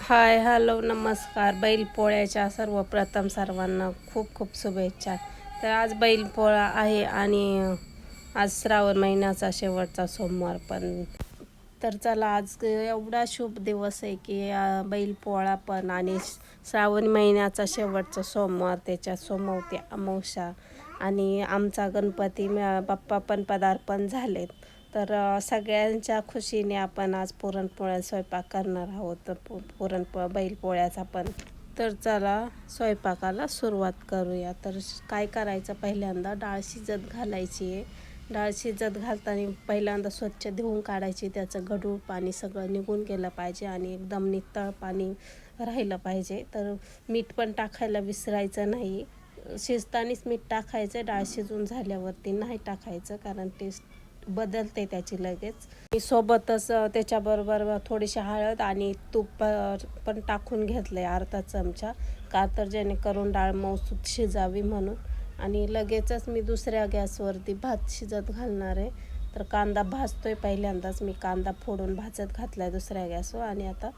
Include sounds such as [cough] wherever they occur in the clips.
Hi hello नमस्कार. बैलपोळ्याच्या सर्वप्रथम सर्वांना खूप खूप शुभेच्छा. तर आज बैलपोळा आहे आणि आज श्रावण महिन्याचा शेवटचा सोमवार पण. तर चला आज एवढा शुभ दिवस आहे की बैलपोळा पण आणि श्रावण महिन्याचा शेवटचा सोमवार त्याच्या सोमवती अमावस्या आणि आमचा गणपती बाप्पा पण पदार्पण झालेत. तर सगळ्यांच्या खुशीने आपण आज पुरणपोळ्या स्वयंपाक करणार आहोत. तर पु- पुरणपो बैलपोळ्याचा पण. तर चला स्वयंपाकाला सुरुवात करूया. तर काय करायचं? पहिल्यांदा डाळ शिजत घालायची आहे. डाळ शिजत घालताना पहिल्यांदा स्वच्छ धुवून काढायची. त्याचं गढूळ पाणी सगळं निघून गेलं पाहिजे आणि एकदम नितळ पाणी राहिलं पाहिजे. तर मीठ पण टाकायला विसरायचं नाही. शिजतानीच मीठ टाकायचं. डाळ शिजून झाल्यावरती नाही टाकायचं कारण टेस्ट बदलते त्याची लगेच. सोबतच त्याच्याबरोबर थोडीशी हळद आणि तूप पण टाकून घेतलं आहे अर्धा चमचा. का तर जेणेकरून डाळ मऊसूत शिजावी म्हणून. आणि लगेचच मी दुसऱ्या गॅसवरती भात शिजत घालणार आहे. तर कांदा भाजतोय पहिल्यांदाच. मी कांदा फोडून भाजत घातला आहे दुसऱ्या गॅसवर. आणि आता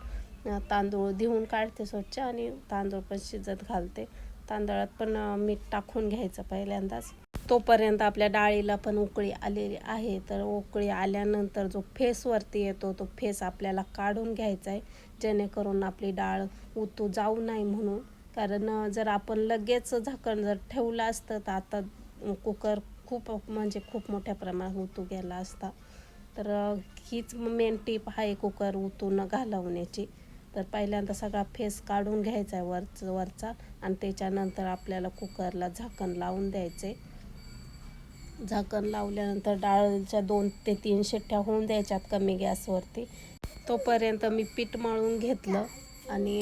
तांदूळ धुवून काढते स्वच्छ आणि तांदूळ पण शिजत घालते. तांदळात पण मीठ टाकून घ्यायचं पहिल्यांदाच. तोपर्यंत आपल्या डाळीला पण उकळी आलेली आहे. तर उकळी आल्यानंतर जो फेसवरती येतो तो फेस आपल्याला काढून घ्यायचा आहे. जेणेकरून आपली डाळ उतू जाऊ नाही म्हणून. कारण जर आपण लगेच झाकण जर ठेवलं असतं तर आता कुकर खूप म्हणजे खूप मोठ्या प्रमाणात उतू गेला असता. तर हीच मेन टीप आहे कुकर उतू न घालवण्याची. तर पहिल्यांदा सगळा फेस काढून घ्यायचा आहे वरच वरचा. आणि त्याच्यानंतर आपल्याला कुकरला झाकण लावून द्यायचे झाकण लावल्यानंतर डाळच्या दोन ते तीन शिट्ट्या होऊन द्यायच्यात कमी गॅसवरती. तोपर्यंत मी पीठ मळून घेतलं आणि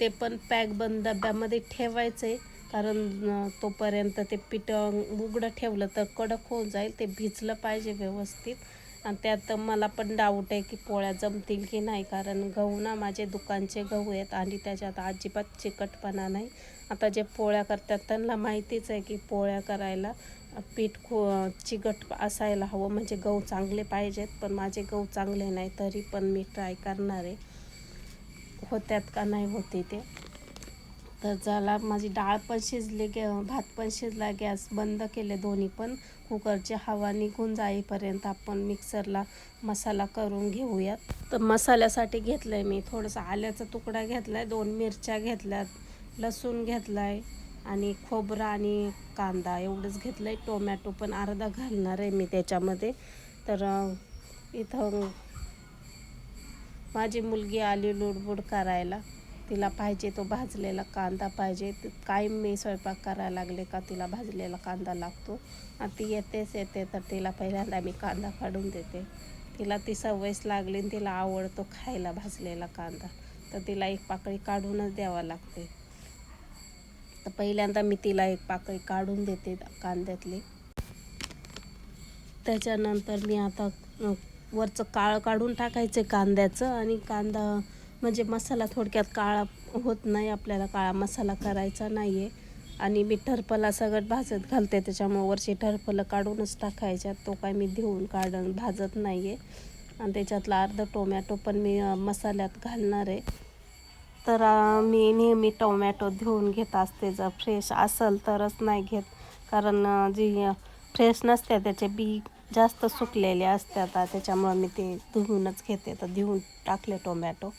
ते पण पॅक बंद डब्यामध्ये ठेवायचं आहे कारण तोपर्यंत ते पीठ उघडं ठेवलं तर कडक होऊन जाईल. ते भिजलं पाहिजे व्यवस्थित. आणि त्यात मला पण डाऊट आहे की पोळ्या जमतील की नाही. कारण गहू ना माझे दुकानचे गहू आहेत आणि त्याच्यात अजिबात चिकटपणा नाही. आता जे पोळ्या करतात त्यांना माहितीच आहे की पोळ्या करायला पीठ खो चिकट असायला हवं म्हणजे गहू चांगले पाहिजेत पण माझे गहू चांगले नाही तरी पण मी ट्राय करणार आहे. होत्यात का नाही होते ते. तर झाला माझी डाळ पण शिजली गे भात पण शिजला गॅस बंद केले दोन्ही पण. कुकरची हवा निघून जाईपर्यंत आपण मिक्सरला मसाला करून घेऊयात. तर मसाल्यासाठी घेतलं आहे मी. थोडंसं आल्याचा तुकडा घेतला आहे दोन मिरच्या घेतल्यात लसूण घेतला आहे आणि खोबरं आणि कांदा एवढंच घेतलं आहे टोमॅटो पण अर्धा घालणार आहे मी त्याच्यामध्ये. तर इथं माझी मुलगी आली लुडबुड करायला. तिला पाहिजे तो भाजलेला कांदा पाहिजे. काय मी स्वयंपाक करायला लागले का तिला भाजलेला कांदा लागतो. आणि ती येतेच येते तर तिला पहिल्यांदा मी कांदा काढून देते. तिला ती सवयच लागली आणि तिला आवडतो खायला भाजलेला कांदा. तर तिला एक पाकळी काढूनच द्यावा लागते. तर पहिल्यांदा मी तिला एक पाकळी काढून देते कांद्यातली. त्याच्यानंतर मी आता वरचं काळं काढून टाकायचं कांद्याचं आणि कांदा म्हणजे मसाला थोडक्यात काळा होत नाही आपल्याला काळा मसाला करायचा नाही आहे आणि मी टरफला सगळं भाजत घालते त्याच्यामुळे वरची टरफलं काढूनच टाकायच्या. तो काय मी धुवून काढून भाजत नाही आहे आणि त्याच्यातला अर्ध टोमॅटो पण मी मसाल्यात घालणार आहे. तर मी नेहमी टोमॅटो धुवून घेत असते. जर फ्रेश असेल तरच नाही घेत. कारण जी फ्रेश नसते त्याचे बी जास्त सुकलेले असतात त्याच्यामुळं मी ते धुवूनच घेते. तर धुवून टाकले टोमॅटो.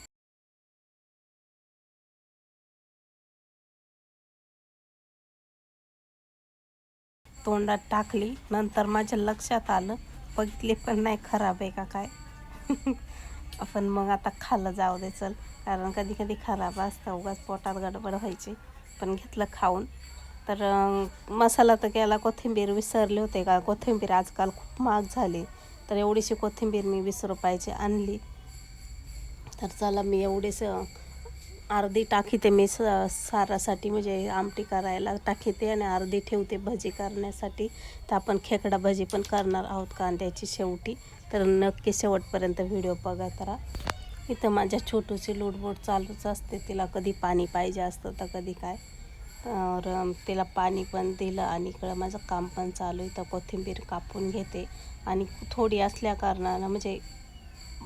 तोंडात टाकली. नंतर माझ्या लक्षात आलं. बघितले पण नाही खराब आहे का काय. [laughs] आपण मग आता खाल्लं जाऊ दे चल. कारण कधी कधी खराब असतं उगाच पोटात गडबड व्हायची. पण घेतलं खाऊन. तर मसाला तर केला कोथिंबीर विसरले होते का? कोथिंबीर आजकाल खूप महाग झाली. तर एवढीशी कोथिंबीर मी वीस रुपयाची आणली. तर चला मी एवढीच अर्धी टाकीते मी स सारासाठी. म्हणजे आमटी करायला टाकीते आणि अर्धी ठेवते भजी करण्यासाठी. तर आपण खेकडा भजी पण करणार आहोत कांद्याची शेवटी. तर नक्की शेवटपर्यंत व्हिडिओ बघत राहा इथं माझ्या छोटूची लुडबुड चालूच असते. तिला कधी पाणी पाहिजे असतं तर कधी काय. तर तिला पाणी पण दिलं आणि इकडं माझं काम पण चालू आहे. तर कोथिंबीर कापून घेते. आणि थोडी असल्या कारणानं म्हणजे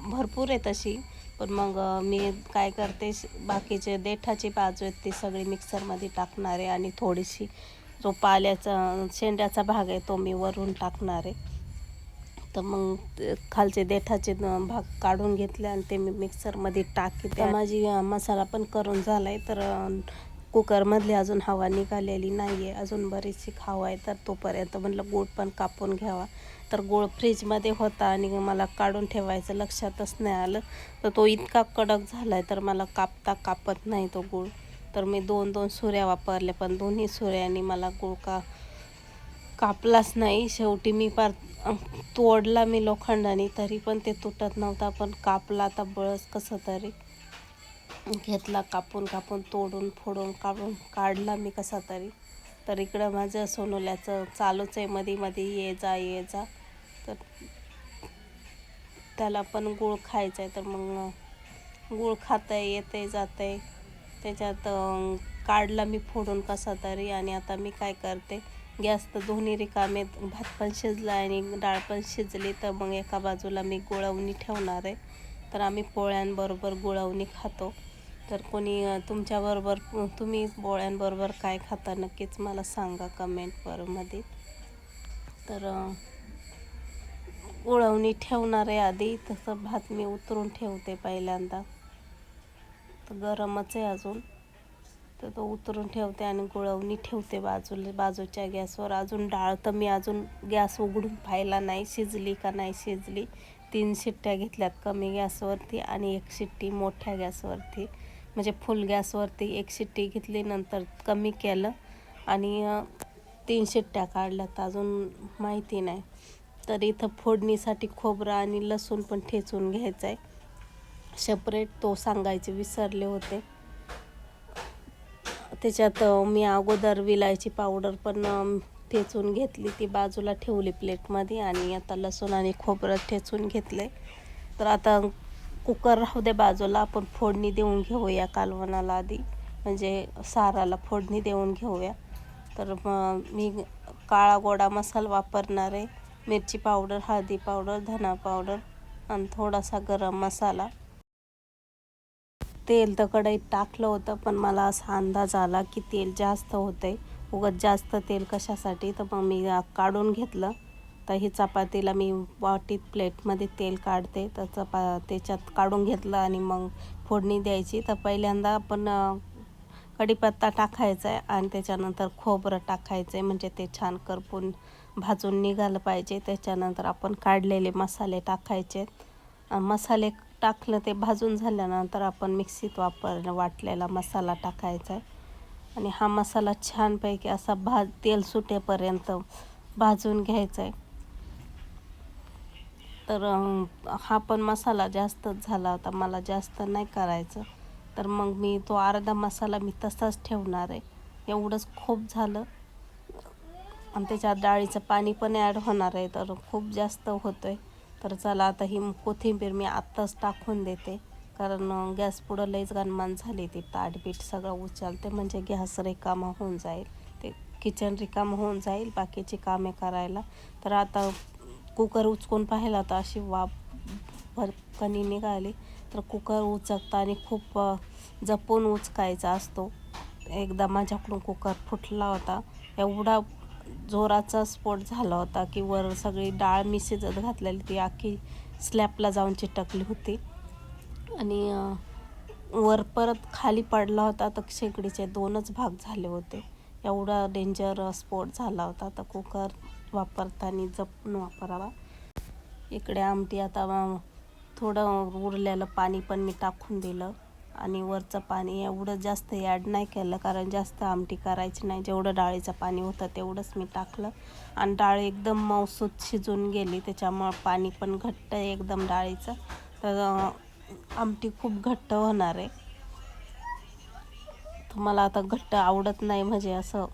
भरपूर आहे तशी. पण मग मी काय करते बाकीचे देठाची बाजू आहेत ती सगळी मिक्सरमध्ये टाकणार आहे. आणि थोडीशी जो पाल्याचा शेंड्याचा भाग आहे तो मी वरून टाकणार आहे. तर मग खालचे देठाचे भाग काढून घेतले आणि ते मी मिक्सरमध्ये टाकते त्या माझी मसाला पण करून झाला आहे तर कुकरमधली अजून हवा निघालेली नाही आहे अजून बरीचशी हवा आहे तर तोपर्यंत म्हटलं गूळ पण कापून घ्यावा. तर गूळ फ्रीजमध्ये होता आणि मला काढून ठेवायचं लक्षातच नाही आलं. तर तो इतका कडक झाला आहे तर मला कापता कापत नाही तो गूळ तर मी दोन दोन सुऱ्या वापरल्या पण दोन्ही सुऱ्यांनी मला गूळ का कापलाच नाही. शेवटी मी पार तोडला मी लोखंडाने तरी पण ते तुटत नव्हता. पण कापला आता बळस कसं तरी. घेतला कापून कापून तोडून फोडून काढून काढला मी कसा तरी. तर इकडं माझं सोनोल्याचं चालूच आहे. मध्ये मध्ये ये जा ये जा. तर त्याला पण गूळ खायचा आहे तर मग गूळ खाता आहे येतं आहे जातं आहे त्याच्यात काढला मी फोडून कसा तरी. आणि आता मी काय करते? गॅस तर दोन्ही रिकामे भात पण शिजला आणि डाळ पण शिजली. तर मग एका बाजूला मी गुळवणी ठेवणार आहे. तर आम्ही पोळ्यांबरोबर गुळवणी खातो. तर कोणी तुमच्याबरोबर तुम्ही पोळ्यांबरोबर काय खाता नक्कीच मला सांगा कमेंटवरमध्ये तर गोळवणी ठेवणार आहे आधी. तसं भात मी उतरून ठेवते पहिल्यांदा. तर गरमच आहे अजून. तर तो उतरून ठेवते आणि गुळवणी ठेवते बाजूला बाजूच्या गॅसवर. अजून डाळ तर मी अजून गॅस उघडून पाहिला नाही. शिजली का नाही शिजली. तीन शिट्ट्या घेतल्यात कमी गॅसवरती आणि एक शिट्टी मोठ्या गॅसवरती. म्हणजे फुल गॅसवरती एक शिट्टी घेतली नंतर कमी केलं आणि तीन शिट्ट्या काढल्यात. अजून माहिती नाही. तर इथं फोडणीसाठी खोबरं आणि लसूण पण ठेचून घ्यायचं आहे सेपरेट तो सांगायचे विसरले होते. त्याच्यात मी अगोदर विलायची पावडर पण ठेचून घेतली. ती बाजूला ठेवली प्लेटमध्ये आणि आता लसूण आणि खोबरं ठेचून घेतले तर आता कुकर राहू दे बाजूला आपण फोडणी देऊन घेऊया कालवणाला आधी. म्हणजे साराला फोडणी देऊन घेऊया. तर मग मी काळा गोडा मसाला वापरणार आहे. मिरची पावडर हळदी पावडर धना पावडर आणि थोडासा गरम मसाला. तेल तर कढईत टाकलं होतं पण मला असा अंदाज आला की तेल जास्त होते. उगत जास्त तेल कशासाठी? तर मग मी काढून घेतलं. तर ही चपातीला मी वाटीत प्लेटमध्ये तेल काढते तर चपा त्याच्यात काढून घेतलं आणि मग फोडणी द्यायची. तर पहिल्यांदा आपण कढीपत्ता टाकायचा आहे आणि त्याच्यानंतर खोबरं टाकायचं आहे म्हणजे ते छान करपून भाजून निघालं पाहिजे. त्याच्यानंतर आपण काढलेले मसाले टाकायचे. मसाले टाकलं ते भाजून झाल्यानंतर आपण मिक्सीत वापर वाटलेला मसाला टाकायचा आहे. आणि हा मसाला छानपैकी असा भाज तेल सुटेपर्यंत भाजून घ्यायचा आहे. तर हा पण मसाला जास्तच झाला होता मला जास्त नाही करायचं. तर मग मी तो अर्धा मसाला मी तसाच ठेवणार आहे. एवढंच खूप झालं. आणि त्याच्यात डाळीचं पाणी पण ॲड होणार आहे तर खूप जास्त होतो आहे तर चला आता ही कोथिंबीर मी आत्ताच टाकून देते. कारण गॅस पुढं लईच गणमान झाली ती. ताटबीट सगळं उचलते म्हणजे गॅस रिकामा होऊन जाईल. ते किचन रिकामं होऊन जाईल बाकीची कामे करायला. तर आता कुकर उचकून पाहिला तर अशी वाफ भरकणी निघाली. तर कुकर उचकताना खूप जपून उचकायचा असतो. एकदा माझ्याकडून कुकर फुटला होता. एवढा जोराचा स्फोट झाला होता की वर सगळी डाळ मी शिजत घातलेली ती आखी स्लॅबला जाऊन चिटकली होती. आणि वर परत खाली पडला होता तर शेकडीचे दोनच भाग झाले होते. एवढा डेंजर स्फोट झाला होता. तर कुकर वापरताना जपून वापरावा. इकडे आमटी आता थोडं उरलेलं पाणी पण मी टाकून दिलं. आणि वरचं पाणी एवढं जास्त ॲड नाही केलं कारण जास्त आमटी करायची नाही. जेवढं डाळीचं पाणी होतं तेवढंच मी टाकलं. आणि डाळ एकदम मौसूत शिजून गेली त्याच्यामुळं पाणी पण घट्ट आहे एकदम डाळीचं. तर आमटी खूप घट्ट होणार आहे. तुम्हाला आता घट्ट आवडत नाही म्हणजे असं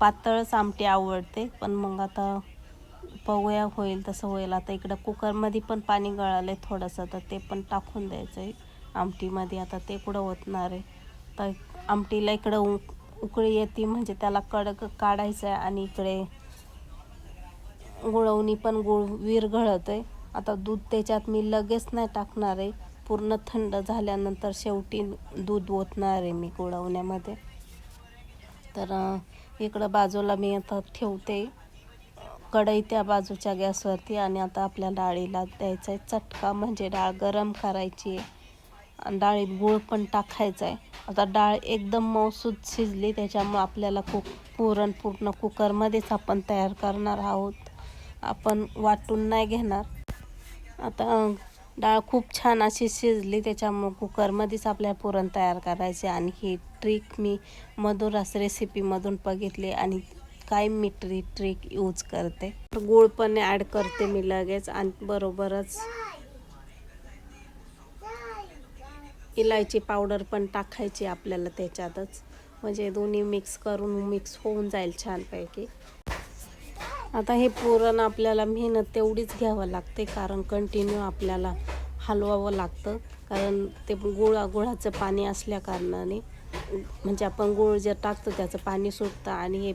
पातळच आमटी आवडते. पण मग आता पवया होईल तसं होईल. आता इकडं कुकरमध्ये पण पाणी गळालं आहे थोडंसं तर ते पण टाकून द्यायचं आहे आमटीमध्ये. आता ते कुठं ओतणार आहे. तर आमटीला इकडं उ उकळी येते म्हणजे त्याला कडक काढायचं आहे आणि इकडे गुळवणी पण गुळ विरघळत आहे आता दूध त्याच्यात मी लगेच नाही टाकणार आहे. पूर्ण थंड झाल्यानंतर शेवटी दूध ओतणार आहे मी गुळवण्यामध्ये. तर इकडं बाजूला मी आता ठेवते. कढई त्या बाजूच्या गॅसवरती आणि आता आपल्या डाळीला द्यायचा आहे चटका म्हणजे डाळ गरम करायची आहे. डाळीत गूळ पण टाकायचा आहे. आता डाळ एकदम मऊसूद शिजली त्याच्यामुळे आपल्याला कुक पुरण पूर्ण कुकरमध्येच आपण तयार करणार आहोत. आपण वाटून नाही घेणार. आता डाळ खूप छान अशी शिजली त्याच्यामुळं कुकरमध्येच आपल्याला पुरण तयार करायचे. आणि ही ट्रिक मी मधुरास रेसिपीमधून बघितली आणि काय मी ट्री ट्रिक यूज करते. गूळ पण ॲड करते मी लगेच आणि बरोबरच इलायची पावडर पण टाकायची आपल्याला त्याच्यातच. म्हणजे दोन्ही मिक्स करून मिक्स होऊन जाईल छानपैकी. आता हे पुरण आपल्याला मेहनत तेवढीच घ्यावं लागते कारण कंटिन्यू आपल्याला हलवावं लागतं. कारण ते गुळा गुळाचं पाणी असल्या कारणाने म्हणजे आपण गुळ जे टाकतो त्याचं पाणी सुटतं आणि हे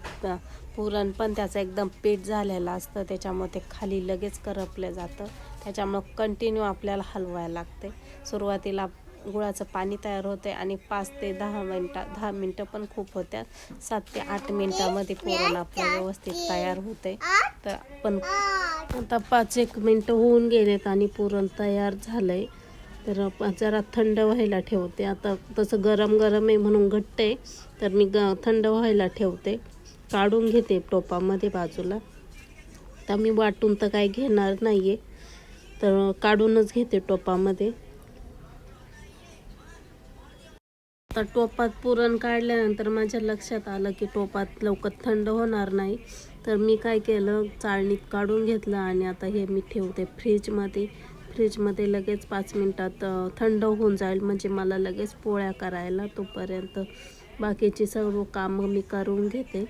पुरण पण त्याचं एकदम पीठ झालेलं असतं. त्याच्यामुळे ते खाली लगेच करपलं जातं. त्याच्यामुळं कंटिन्यू आपल्याला हलवायला लागते. सुरुवातीला गुळाचं पाणी तयार होते आणि पाच ते दहा मिनटं दहा मिनटं पण खूप होत्यात. सात ते आठ मिनटामध्ये पुरण आपलं व्यवस्थित तयार होते तर पण आता पाच एक मिनटं होऊन गेलेत आणि पुरण तयार झालंय. तर जरा थंड व्हायला ठेवते. आता तसं गरम गरम आहे म्हणून घट्ट आहे. तर मी ग थंड व्हायला ठेवते. काढून घेते टोपामध्ये बाजूला. तर मी वाटून तर काही घेणार नाही आहे तर काढूनच घेते टोपामध्ये. आता टोपात पुरण काढल्यानंतर माझ्या लक्षात आलं की टोपात लवकर थंड होणार नाही. तर मी काय केलं? चाळणीत काढून घेतलं आणि आता हे मी ठेवते फ्रीजमध्ये. फ्रीजमध्ये लगेच पाच मिनटात थंड होऊन जाईल म्हणजे मला लगेच पोळ्या करायला तोपर्यंत बाकीची सर्व कामं मी करून घेते.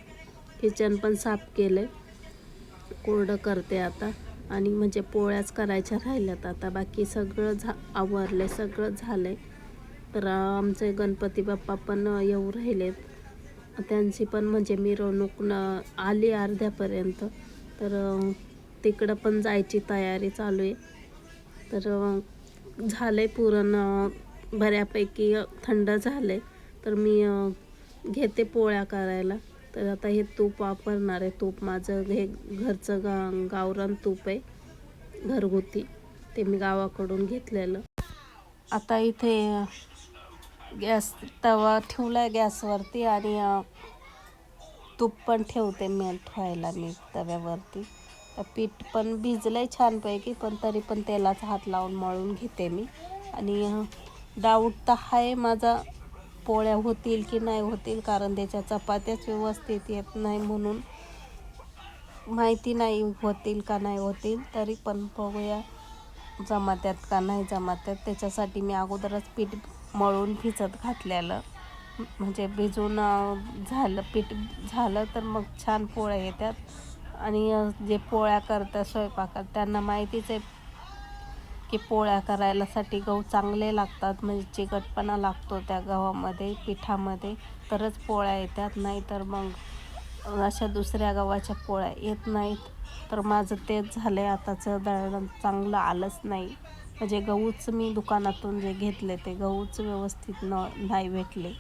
किचन पण साफ केलं कोरडं करते आता. आणि म्हणजे पोळ्याच करायच्या राहिल्यात आता. बाकी सगळं झा आवरले सगळं झालं आहे तर आमचे गणपती बाप्पा पण येऊ राहिलेत. त्यांची पण म्हणजे मिरवणूक न आली अर्ध्यापर्यंत. तर तिकडं पण जायची तयारी चालू आहे. तर झालं झालंय पुरण बऱ्यापैकी थंड झालंय. तर मी घेते पोळ्या करायला. तर आता हे तूप वापरणार आहे. तूप माझं हे घरचं गा गावरान तूप आहे. घरगुती. ते मी गावाकडून घेतलेलं. आता इथे गॅस तवा ठेवला गॅसवरती आणि तूप पण ठेवते मेल्ट व्हायला मी तव्यावरती. पीठ पण भिजलंय छानपैकी पण तरी पण तेलाचा हात लावून मळून घेते मी. आणि डाऊट तर आहे माझा पोळ्या होतील की नाही होतील कारण त्याच्या चपात्याच व्यवस्थित येत नाही म्हणून माहिती नाही होतील का नाही होतील तरी पण बघूया जमात्यात का नाही जमात्यात. त्याच्यासाठी मी अगोदरच पीठ मळून भिजत घातलेलं. म्हणजे भिजून झालं पीठ झालं तर मग छान पोळ्या येतात. आणि जे पोळ्या करतात स्वयंपाकात त्यांना माहितीच आहे की पोळ्या करायलासाठी गहू चांगले लागतात. म्हणजे चिकटपणा लागतो त्या गव्हामध्ये पिठामध्ये. तरच पोळ्या येतात. नाही तर मग अशा दुसऱ्या गव्हाच्या पोळ्या येत नाहीत. तर माझं तेच झालं आहे आताचं दळण चांगलं आलंच नाही. म्हणजे गहूच मी दुकानातून जे घेतले ते गहूच व्यवस्थित न नाही भेटले.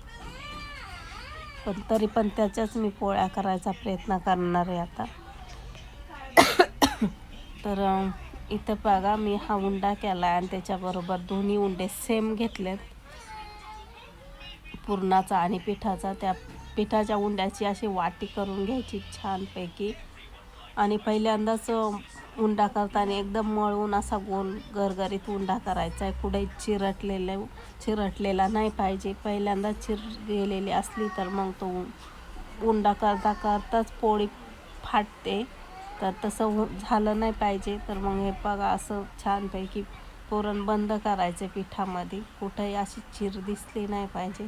पण तरी पण त्याच्याच मी पोळ्या करायचा प्रयत्न करणार आहे आता. तर इथं बघा मी हा उंडा केला आणि त्याच्याबरोबर दोन्ही उंडे सेम घेतलेत. पुरणाचा आणि पिठाचा. त्या पिठाच्या उंड्याची अशी वाटी करून घ्यायची छानपैकी. आणि पहिल्यांदाच उंडा करताना एकदम मळून असा गोल गरगरीत उंडा करायचा आहे कुठे चिरटलेले चिरटलेला नाही पाहिजे. पहिल्यांदा चिर गेलेली असली तर मग तो उंडा करता करताच पोळी फाटते. तर तसं हो-, झालं नाही पाहिजे. तर मग हे बघा असं छानपैकी पुरण बंद करायचं पिठामध्ये. कुठंही अशी चिर दिसली नाही पाहिजे.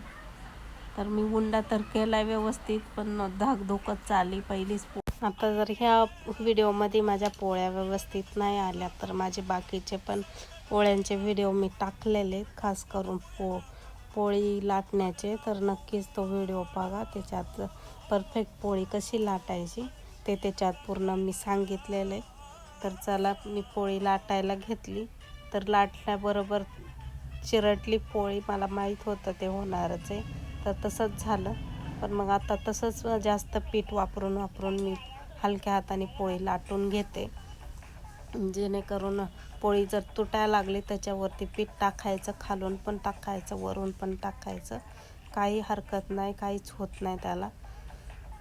तर मी उंडा तर केला व्यवस्थित पण धाकधुकत चालली पहिलीच पो आता जर ह्या व्हिडिओमध्ये माझ्या पोळ्या व्यवस्थित नाही आल्या तर माझे बाकीचे पण पोळ्यांचे व्हिडिओ मी टाकलेले खास करून पो पोळी लाटण्याचे. तर नक्कीच तो व्हिडिओ बघा त्याच्यात परफेक्ट पोळी कशी लाटायची ते त्याच्यात पूर्ण मी सांगितलेलं. आहे तर चला मी पोळी लाटायला घेतली. तर लाटल्याबरोबर चिरटली पोळी मला माहीत होतं ते होणारच आहे. तर तसंच झालं. पण मग आता तसंच जास्त पीठ वापरून वापरून मी हलक्या हाताने पोळी लाटून घेते. जेणेकरून पोळी जर तुटायला लागली त्याच्यावरती पीठ टाकायचं खालून पण टाकायचं वरून पण टाकायचं. काही हरकत नाही काहीच होत नाही त्याला.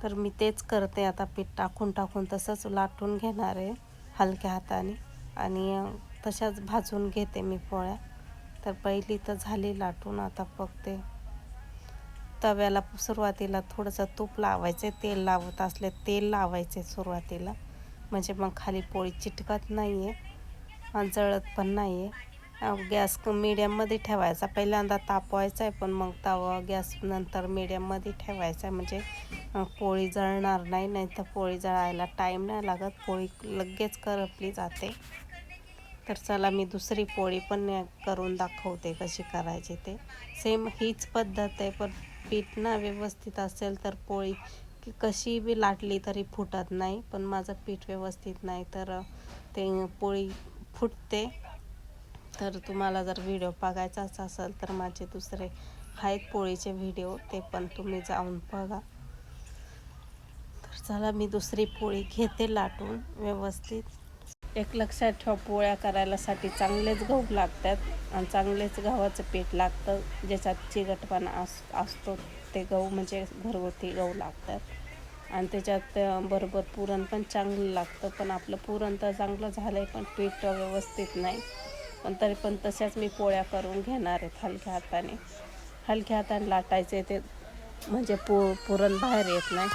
तर मी तेच करते आता पीठ टाकून टाकून तसंच लाटून घेणार आहे हलक्या हाताने. आणि तशाच भाजून घेते मी पोळ्या. तर पहिली तर झाली लाटून आता बघते. तव्याला सुरुवातीला थोडंसं तूप लावायचं तेल लावत असले तेल लावायचे सुरुवातीला. म्हणजे मग खाली पोळी चिटकत नाही आहे जळत पण नाही आहे गॅस मिडियममध्ये ठेवायचा. पहिल्यांदा तापवायचा आहे पण मग तवा गॅस नंतर मिडियममध्ये ठेवायचा आहे म्हणजे पोळी जळणार नाही नाही तर पोळी जळायला टाईम नाही लागत. पोळी लगेच करपली जाते. तर चला मी दुसरी पोळी पण करून दाखवते कशी करायची ते. सेम हीच पद्धत आहे पण पीठ ना व्यवस्थित असेल तर पोळी कशी बी लाटली तरी फुटत नाही पण माझं पीठ व्यवस्थित नाही तर ते पोळी फुटते. तर तुम्हाला जर व्हिडिओ बघायचाच असेल तर माझे दुसरे आहेत पोळीचे व्हिडिओ ते पण तुम्ही जाऊन बघा. तर चला मी दुसरी पोळी घेते लाटून व्यवस्थित. एक लक्षात ठेवा पोळ्या करायलासाठी चांगलेच गहू लागतात आणि चांगलेच गव्हाचं पीठ लागतं ज्याच्यात चिकटपणा अस असतो. ते गहू म्हणजे घरगुती गहू लागतात. आणि त्याच्यात बरोबर पुरण पण चांगलं लागतं पण आपलं पुरण तर चांगलं झालं आहे पण पीठ व्यवस्थित नाही. पण तरी पण तशाच मी पोळ्या करून घेणार आहेत हलक्या हाताने. हलक्या हाताने लाटायचे ते म्हणजे पु पुरण बाहेर येत नाही.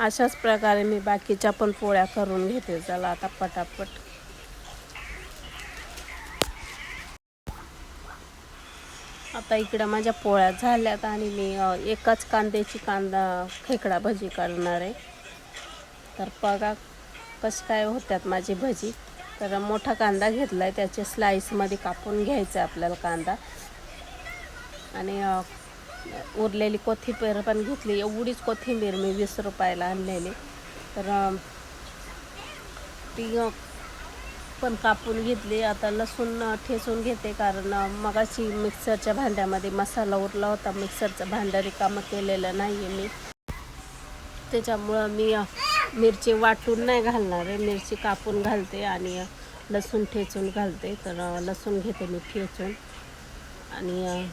अशाच प्रकारे मी बाकीच्या पण पोळ्या करून घेते. चला आता पटापट. आता इकडं माझ्या पोळ्या झाल्यात आणि मी एकाच कांद्याची कांदा खेकडा भजी करणार आहे. तर बघा कसं काय होत्यात माझी भजी. तर मोठा कांदा घेतला आहे त्याचे स्लाईसमध्ये कापून घ्यायचं आपल्याला कांदा. आणि उरलेली कोथिंबीर पण घेतली. एवढीच कोथिंबीर मी वीस रुपयाला आणलेली. तर ती पण कापून घेतली. आता लसूण ठेचून घेते कारण मगाशी मिक्सरच्या भांड्यामध्ये मसाला उरला होता. मिक्सरचं भांडं रिकामं केलेलं नाही आहे मी. त्याच्यामुळं मी मिरची वाटून नाही घालणार आहे. मिरची कापून घालते आणि लसूण ठेचून घालते. तर लसूण घेते मी ठेचून. आणि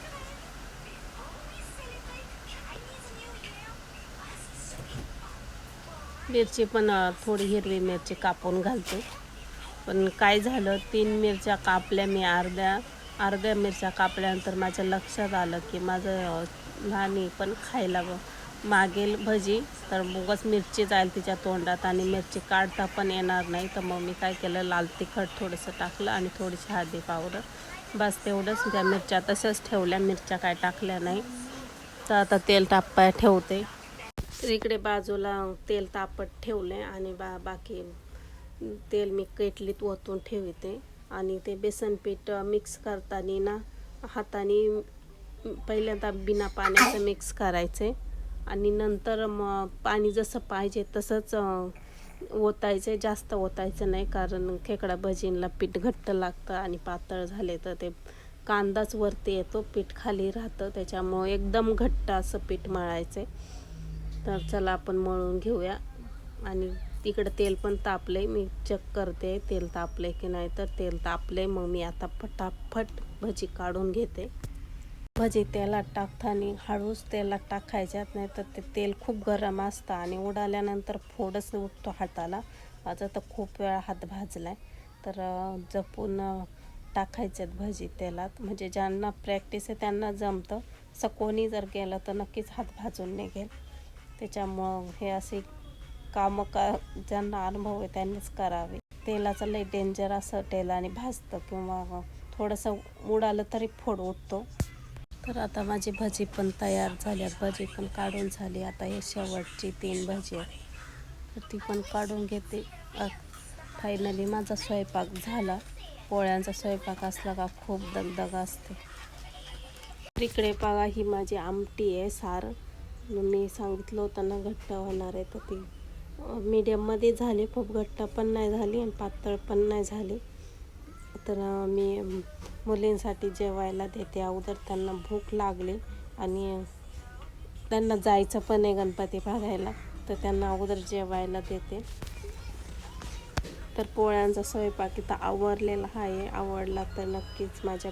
मिरची पण थोडी हिरवी मिरची कापून घालते. पण काय झालं तीन मिरच्या कापल्या मी अर्ध्या अर्ध्या मिरच्या कापल्यानंतर माझ्या लक्षात आलं की माझं लहानी पण खायला मागेल भजी. तर मुगच मिरची जाईल तिच्या तोंडात आणि मिरची काढता पण येणार नाही. तर मग मी काय केलं लाल तिखट थोडंसं टाकलं आणि थोडीशी हळदी पावडर. बस तेवढंच त्या मिरच्या तशाच ठेवल्या मिरच्या काय टाकल्या नाही. तर आता तेल टापाय ठेवते. तर इकडे बाजूला तेल तापत ठेवले आणि बा बाकी तेल मी केटलीत ओतून ठेवते. आणि ते बेसन पीठ मिक्स करताना ना हाताने पहिल्यांदा बिना पाण्याचं मिक्स करायचं. आणि नंतर मग पाणी जसं पाहिजे तसंच ओतायचं. जास्त ओतायचं नाही कारण खेकडा भजींला पीठ घट्ट लागतं आणि पातळ झाले तर ते कांदाच वरती येतो पीठ खाली राहतं. त्याच्यामुळं एकदम घट्ट असं पीठ मळायचं. तर चला आपण मळून घेऊया. आणि तिकडं तेल पण तापले मी चेक करते तेल तापले की नाही? तर तेल तापले मग मी आता फटाफट भजी काढून घेते. भजी तेलात टाकताना हळूच तेलात टाकायच्यात नाही तर ते तेल खूप गरम असतं आणि उडाल्यानंतर फोडच उठतो हाताला. माझा तर खूप वेळा हात भाजला आहे तर जपून टाकायच्यात भजी तेलात. म्हणजे ज्यांना प्रॅक्टिस आहे त्यांना जमतं. असं कोणी जर गेलं तर नक्कीच हात भाजून निघेल त्याच्यामुळं हे असे कामं का ज्यांना अनुभव आहे त्यांनीच करावे. तेलाचं लई डेंजर असं तेलाने भाजतं किंवा थोडंसं उडालं तरी फोड उठतो तर आता माझी भजी पण तयार झाली. भजी पण काढून झाली. आता हे शेवटची तीन भजी आहे तर ती पण काढून घेते. फायनली माझा स्वयंपाक झाला. पोळ्यांचा स्वयंपाक असला का खूप दगदग असते. इकडे बघा ही माझी आमटी आहे सार. मी सांगितलं होतं ना घट्ट होणार आहे तर ती. मीडियममध्ये झाले खूप घट्ट पण नाही झाली आणि पातळ पण नाही झाली. तर मी मुलींसाठी जेवायला देते. अगोदर त्यांना भूक लागली आणि त्यांना जायचं पण आहे गणपती बघायला. तर त्यांना अगोदर जेवायला देते. तर पोळ्यांचा स्वयंपाक इथं आवरलेला आहे. आवडला तर नक्कीच माझ्या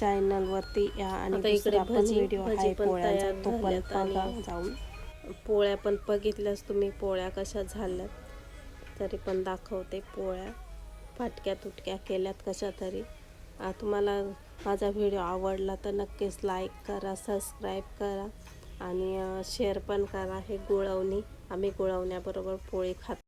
चॅनलवरती या आणि इकडे व्हिडिओ आहे पोळ्यांचा. तो पण बघा जाऊन. पोळ्या पण बघितल्यास तुम्ही पोळ्या कशा झाल्यात. तरी पण दाखवते पोळ्या. फाटक्या तुटक्या केल्यात कशा तरी. आ, तुम्हाला माझा व्हिडिओ आवडला तर नक्कीच लाईक करा सबस्क्राईब करा आणि शेअर पण करा. हे गुळवणी आम्ही गुळवण्याबरोबर पोळी खात